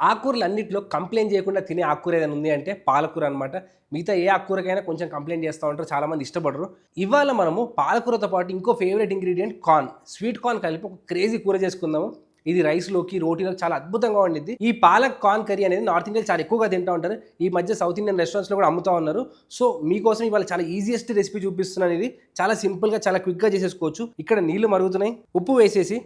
ఆకుకూరలు అన్నింటిలో కంప్లైంట్ చేయకుండా తినే ఆకుకూర ఏదైనా ఉంది అంటే పాలకూర అనమాట మిగతా ఏ ఆకుకూరకైనా కొంచెం కంప్లైంట్ చేస్తూ ఉంటారు చాలామంది ఇష్టపడరు. ఇవాళ మనము పాలకూరతో పాటు ఇంకో favourite ingredient corn sweet corn కలిపి ఒక క్రేజీ కూర చేసుకుందాము. ఇది రైస్లోకి రోటీలోకి చాలా అద్భుతంగా ఉండిద్ది ఈ పాలక్ కార్న్ కర్రీ అనేది నార్త్ ఇండియా చాలా ఎక్కువగా తింటూ ఉంటారు. ఈ మధ్య సౌత్ ఇండియన్ రెస్టారెంట్స్లో కూడా అమ్ముతూ ఉన్నారు. సో మీకోసం ఇవాళ చాలా ఈజియెస్ట్ రెసిపీ చూపిస్తున్నాను ఇది. చాలా సింపుల్గా చాలా క్విక్గా చేసేసుకోవచ్చు. ఇక్కడ నీళ్ళు మరుగుతున్నాయి. ఉప్పు వేసేసి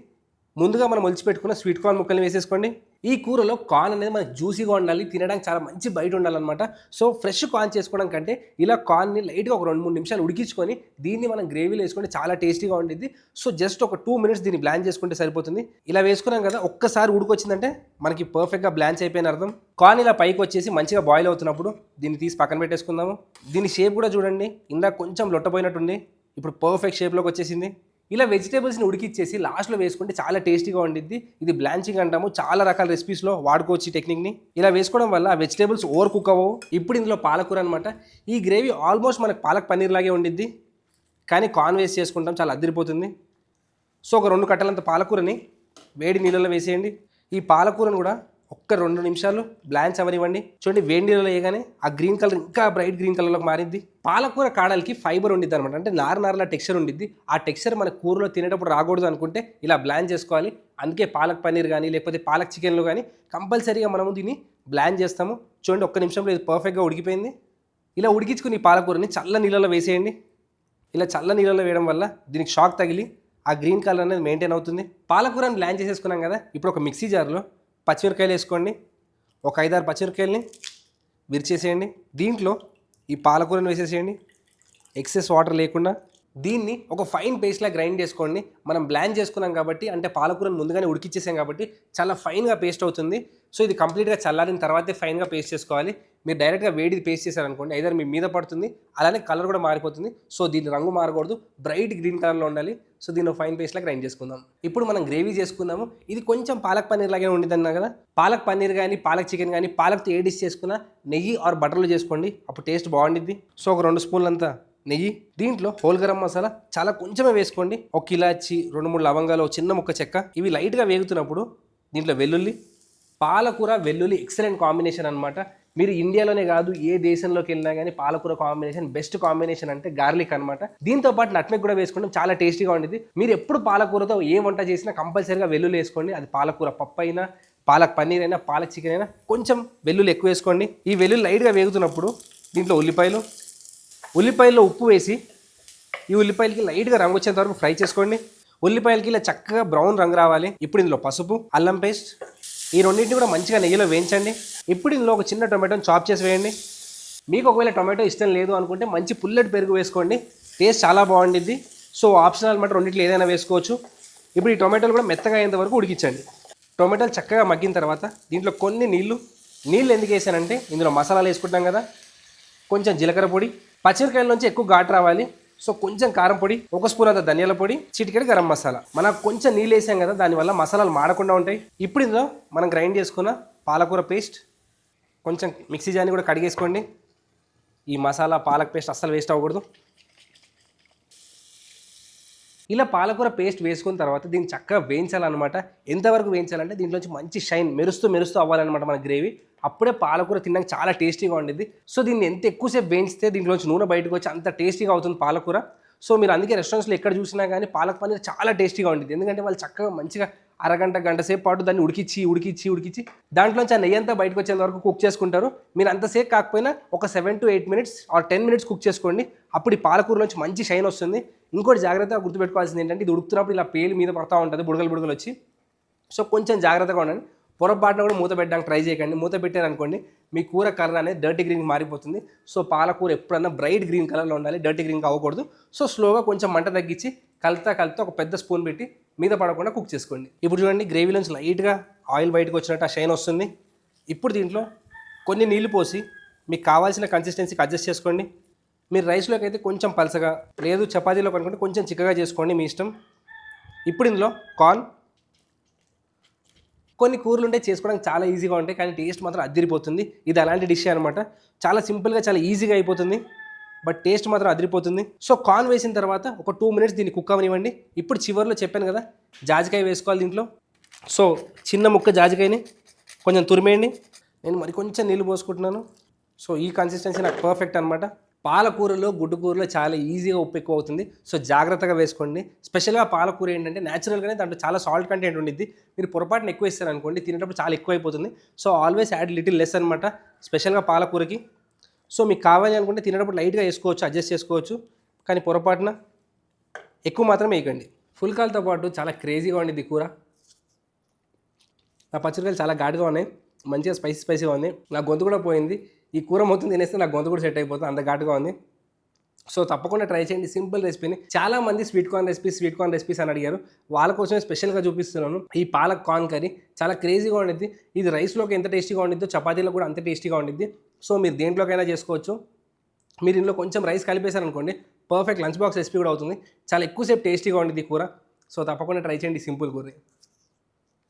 ముందుగా మనం ఒలిచిపెట్టుకున్న స్వీట్ కార్న్ ముక్కల్ని వేసేసుకోండి. ఈ కూరలో కార్న్ అనేది మనకి జ్యూసీగా ఉండాలి తినడానికి చాలా మంచి బయట ఉండాలన్నమాట. సో ఫ్రెష్ కార్న్ చేసుకోవడం కంటే ఇలా కార్న్ని లైట్గా ఒక రెండు మూడు నిమిషాలు ఉడికించుకొని దీన్ని మనం గ్రేవీలో వేసుకుంటే చాలా టేస్టీగా ఉండేది సో జస్ట్ ఒక టూ మినిట్స్ దీన్ని బ్లాన్ చేసుకుంటే సరిపోతుంది. ఇలా వేసుకున్నాం కదా ఒక్కసారి ఉడికొచ్చిందంటే మనకి పర్ఫెక్ట్గా బ్లాన్స్ అయిపోయిన అర్థం. కార్న్ ఇలా పైకి వచ్చేసి మంచిగా బాయిల్ అవుతున్నప్పుడు దీన్ని తీసి పక్కన పెట్టేసుకుందాము. దీని షేప్ కూడా చూడండి ఇందాక కొంచెం లొట్టపోయినట్టుంది. ఇప్పుడు పర్ఫెక్ట్ షేప్లోకి వచ్చేసింది. ఇలా వెజిటేబుల్స్ని ఉడికిచ్చేసి లాస్ట్లో వేసుకుంటే చాలా టేస్టీగా ఉండిద్ది. ఇది బ్లాంచింగ్ అంటాము. చాలా రకాల రెసిపీస్లో వాడుకోవచ్చు ఈ టెక్నిక్ని ఇలా వేసుకోవడం వల్ల ఆ వెజిటేబుల్స్ ఓవర్ కుక్ అవ్వవు. ఇప్పుడు ఇందులో పాలకూర అనమాట ఈ గ్రేవీ ఆల్మోస్ట్ మనకు పాలక్ పన్నీర్ లాగే ఉండిద్ది. కానీ కార్న్ వేస్ట్ చేసుకుంటాం. చాలా అద్దరిపోతుంది సో ఒక రెండు కట్టలంత పాలకూరని వేడి నీళ్ళలో వేసేయండి. ఈ పాలకూరను కూడా ఒక్క రెండు నిమిషాలు బ్లాన్స్ అవనివ్వండి. చూడండి వేడి నీళ్ళలో వేయగానే ఆ గ్రీన్ కలర్ ఇంకా బ్రైట్ గ్రీన్ కలర్లోకి మారింది. పాలకూర కాడలకి ఫైబర్ ఉండిద్ది అనమాట అంటే నార నారలా టెక్స్చర్ ఉండిద్ది. ఆ టెక్స్చర్ మన కూరలో తినేటప్పుడు రాకూడదు అనుకుంటే ఇలా బ్లాన్ చేసుకోవాలి. అందుకే పాలక్ పన్నీర్ కానీ లేకపోతే పాలక్ చికెన్లో కానీ కంపల్సరీగా మనము దీన్ని బ్లాన్ చేస్తాము. చూడండి ఒక్క నిమిషంలో ఇది పర్ఫెక్ట్గా ఉడికిపోయింది. ఇలా ఉడికించుకుని ఈ పాలకూరని చల్ల నీళ్ళలో వేసేయండి. ఇలా చల్ల నీళ్ళలో వేయడం వల్ల దీనికి షాక్ తగిలి ఆ గ్రీన్ కలర్ అనేది మెయింటైన్ అవుతుంది. పాలకూరని బ్లాన్ చేసేసుకున్నాం కదా ఇప్పుడు ఒక మిక్సీ జార్లో పచ్చిమిరకాయలు వేసుకోండి. ఒక ఐదారు పచ్చిమిరకాయలని విరిచేసేయండి. దీంట్లో ఈ పాలకూరని వేసేసేయండి. ఎక్సెస్ వాటర్ లేకుండా దీన్ని ఒక ఫైన్ పేస్ట్లా గ్రైండ్ చేసుకోండి. మనం బ్లాండ్ చేసుకున్నాం కాబట్టి అంటే పాలకూరను ముందుగానే ఉడికిచ్చేసాం కాబట్టి చాలా ఫైన్గా పేస్ట్ అవుతుంది. సో ఇది కంప్లీట్గా చల్లారిన తర్వాతే ఫైన్గా పేస్ట్ చేసుకోవాలి. మీరు డైరెక్ట్గా వేడిది పేస్ట్ చేశారనుకోండి ఐదర్ మీ మీద పడుతుంది అలానే కలర్ కూడా మారిపోతుంది. సో దీని రంగు మారకూడదు బ్రైట్ గ్రీన్ కలర్లో ఉండాలి. సో దీన్ని ఫైన్ పేస్ట్లా గ్రైండ్ చేసుకుందాం. ఇప్పుడు మనం గ్రేవీ చేసుకుందాము ఇది కొంచెం పాలక్ పన్నీర్ లాగే ఉండిద్ది కదా? పాలక్ పన్నీర్ కానీ పాలక్ చికెన్ కానీ పాలక్తో ఏ డిష్ చేసుకున్నా నెయ్యి ఆర్ బటర్లో చేసుకోండి అప్పుడు టేస్ట్ బాగుండిద్ది. సో ఒక రెండు స్పూన్లంతా నెయ్యి దీంట్లో హోల్ గరం మసాలా చాలా కొంచెమే వేసుకోండి. ఒక ఇలాచి రెండు మూడు లవంగాలు చిన్న ముక్క చెక్క ఇవి లైట్గా వేగుతున్నప్పుడు దీంట్లో వెల్లుల్లి పాలకూర వెల్లుల్లి ఎక్సలెంట్ కాంబినేషన్ అనమాట మీరు ఇండియాలోనే కాదు ఏ దేశంలోకి వెళ్ళినా కానీ పాలకూర కాంబినేషన్ బెస్ట్ కాంబినేషన్ అంటే గార్లిక్ అనమాట దీంతో పాటు నట్మెక్ కూడా వేసుకోవడం చాలా టేస్టీగా ఉండేది మీరు ఎప్పుడు పాలకూరతో ఏ వంట చేసినా కంపల్సరీగా వెల్లుల్లి వేసుకోండి. అది పాలకూర పప్పు అయినా పాలక్ పన్నీర్ అయినా పాలక్ చికెన్ అయినా కొంచెం వెల్లుల్లి ఎక్కువ వేసుకోండి. ఈ వెల్లుల్లి లైట్గా వేగుతున్నప్పుడు దీంట్లో ఉల్లిపాయలు ఉల్లిపాయల్లో ఉప్పు వేసి ఈ ఉల్లిపాయలకి లైట్గా రంగు వచ్చేంత వరకు ఫ్రై చేసుకోండి. ఉల్లిపాయలకి ఇలా చక్కగా బ్రౌన్ రంగు రావాలి. ఇప్పుడు ఇందులో పసుపు అల్లం పేస్ట్ ఈ రెండింటిని కూడా మంచిగా నెయ్యిలో వేయించండి. ఇప్పుడు ఇందులో ఒక చిన్న టొమాటోని చాప్ చేసి వేయండి. మీకు ఒకవేళ టొమాటో ఇష్టం లేదు అనుకుంటే మంచి పుల్లటి పెరుగు వేసుకోండి. టేస్ట్ చాలా బాగుండిద్ది. సో ఆప్షనల్ అనమాట రెండింటిలో ఏదైనా వేసుకోవచ్చు. ఇప్పుడు ఈ టొమాటోలు కూడా మెత్తగా అయ్యేంత వరకు ఉడికించండి. టొమాటోలు చక్కగా మగ్గిన తర్వాత దీంట్లో కొన్ని నీళ్ళు. నీళ్ళు ఎందుకు వేసానంటే ఇందులో మసాలాలు వేసుకుంటాం కదా. కొంచెం జీలకర్ర పొడి. పచ్చిమిరకాయల నుంచి ఎక్కువ ఘాటు రావాలి. సో కొంచెం కారం పొడి ఒక స్పూన్ అంత ధనియాల పొడి చిటికెడు గరం మసాలా. మనం కొంచెం నీళ్ళు వేసాం కదా దానివల్ల మసాలాలు మాడకుండా ఉంటాయి. ఇప్పుడు ఇందులో మనం గ్రైండ్ చేసుకున్న పాలకూర పేస్ట్ కొంచెం మిక్సీ జాని కూడా కడిగేసుకోండి. ఈ మసాలా పాలక్ పేస్ట్ అస్సలు వేస్ట్ అవ్వకూడదు. ఇలా పాలకూర పేస్ట్ వేసుకున్న తర్వాత దీన్ని చక్కగా వేయించాలన్నమాట. ఎంతవరకు వేయించాలంటే దీంట్లోంచి మంచి షైన్ మెరుస్తూ మెరుస్తూ అవ్వాలన్నమాట మన గ్రేవీ అప్పుడే పాలకూర తినడానికి చాలా టేస్టీగా ఉండేది సో దీన్ని ఎంత ఎక్కువసేపు వేయించితే దీంట్లోంచి నూనె బయటకు వచ్చి అంత టేస్టీగా అవుతుంది పాలకూర. సో మీరు అందుకే రెస్టారెంట్స్లో ఎక్కడ చూసినా కానీ పాలక్ పన్నీర్ చాలా టేస్టీగా ఉంటుంది ఎందుకంటే వాళ్ళు చక్కగా మంచిగా అరగంట గంట సేపు పాటు దాన్ని ఉడికిచ్చి ఉడికిచ్చి ఉడికిచ్చి దాంట్లోంచి ఆ నెయ్యి అంతా బయటకు వచ్చేంత వరకు కుక్ చేసుకుంటారు. మీరు అంతసేపు కాకపోయినా ఒక seven to eight minutes or ten minutes cook చేసుకోండి. అప్పుడు ఈ పాలకూరలోంచి మంచి షైన్ వస్తుంది. ఇంకోటి జాగ్రత్తగా గుర్తుపెట్టుకోవాల్సింది ఏంటంటే ఇది ఉడుకుతున్నప్పుడు ఇలా పేలు మీద పడతా ఉంటుంది బుడగలు బుడగలు వచ్చి. సో కొంచెం జాగ్రత్తగా ఉండండి. పొరపాటున కూడా మూత పెట్టడానికి ట్రై చేయకండి. మూత పెట్టారనుకోండి మీ కూర కలర్ అనేది డర్టీ గ్రీన్ మారిపోతుంది. సో పాలకూర ఎప్పుడన్నా బ్రైట్ గ్రీన్ కలర్లో ఉండాలి డర్టీ గ్రీన్ అవ్వకూడదు. సో స్లోగా కొంచెం మంట తగ్గించి కలుతా కలుతా ఒక పెద్ద స్పూన్ పెట్టి మీద పడకుండా కుక్ చేసుకోండి. ఇప్పుడు చూడండి గ్రేవీలోంచి లైట్గా ఆయిల్ బయటకు వచ్చినట్టు ఆ షైన్ వస్తుంది. ఇప్పుడు దీంట్లో కొన్ని నీళ్ళు పోసి మీకు కావాల్సిన కన్సిస్టెన్సీకి అడ్జస్ట్ చేసుకోండి. మీరు రైస్లోకి అయితే కొంచెం పలసగా లేదు చపాతీలో కనుకుంటే కొంచెం చిక్కగా చేసుకోండి మీ ఇష్టం. ఇప్పుడు ఇందులో కార్న్ కొన్ని కూరలు ఉంటే చేసుకోవడానికి చాలా ఈజీగా ఉంటాయి కానీ టేస్ట్ మాత్రం అదిరిపోతుంది. ఇది అలాంటి డిష్ అనమాట చాలా సింపుల్గా చాలా ఈజీగా అయిపోతుంది. బట్ టేస్ట్ మాత్రం అదిరిపోతుంది. సో కార్న్ వేసిన తర్వాత ఒక టూ మినిట్స్ దీన్ని కుక్ అవనివ్వండి. ఇప్పుడు చివరిలో చెప్పాను కదా జాజికాయ వేసుకోవాలి దీంట్లో. సో చిన్న ముక్క జాజికాయని కొంచెం తురిమేయండి. నేను మరి కొంచెం నీళ్ళు పోసుకుంటున్నాను. సో ఈ కన్సిస్టెన్సీ నాకు పర్ఫెక్ట్ అనమాట పాలకూరలో గుడ్డుకూరలో చాలా ఈజీగా ఉప్పు ఎక్కువ అవుతుంది. సో జాగ్రత్తగా వేసుకోండి. స్పెషల్గా పాలకూర ఏంటంటే న్యాచురల్గానే దాంట్లో చాలా సాల్ట్ కంటెంట్ ఉండిద్ది. మీరు పొరపాటున ఎక్కువ ఇస్తారనుకోండి తినేటప్పుడు చాలా ఎక్కువ అయిపోతుంది so always add little less అనమాట స్పెషల్గా పాలకూరకి. సో మీకు కావాలి అనుకుంటే తినేటప్పుడు లైట్గా వేసుకోవచ్చు అడ్జస్ట్ చేసుకోవచ్చు. కానీ పొరపాటున ఎక్కువ మాత్రం వేయకండి. ఫుల్ కాల్తో పాటు చాలా క్రేజీగా ఉండిద్ది కూర. నా పచ్చిమిరకాయలు చాలా ఘాటుగా ఉన్నాయి. మంచిగా స్పైసీ స్పైసీగా ఉంది నా గొంతు కూడా పోయింది. ఈ కూర మొత్తం తినేస్తే నా గొంతు కూడా సెట్ అయిపోతుంది. అంత ఘాటుగా ఉంది. సో తప్పకుండా ట్రై చేయండి. సింపుల్ రెసిపీని. చాలా మంది sweet corn recipes sweet corn recipes అని అడిగారు. వాళ్ళ కోసమే స్పెషల్గా చూపిస్తున్నాను. ఈ పాలక్ కార్న్ కర్రీ చాలా క్రేజీగా ఉండిద్ది ఇది రైస్లోకి ఎంత టేస్టీగా ఉండిద్దో చపాతీలో కూడా అంత టేస్టీగా ఉండిద్ది సో మీరు దేంట్లోకైనా చేసుకోవచ్చు. మీరు ఇందులో కొంచెం రైస్ కలిపేశారనుకోండి పర్ఫెక్ట్ లంచ్ బాక్స్ రెసిపీ కూడా అవుతుంది. చాలా ఎక్కువసేపు టేస్టీగా ఉండేది కూర. సో తప్పకుండా ట్రై చేయండి సింపుల్ కూర.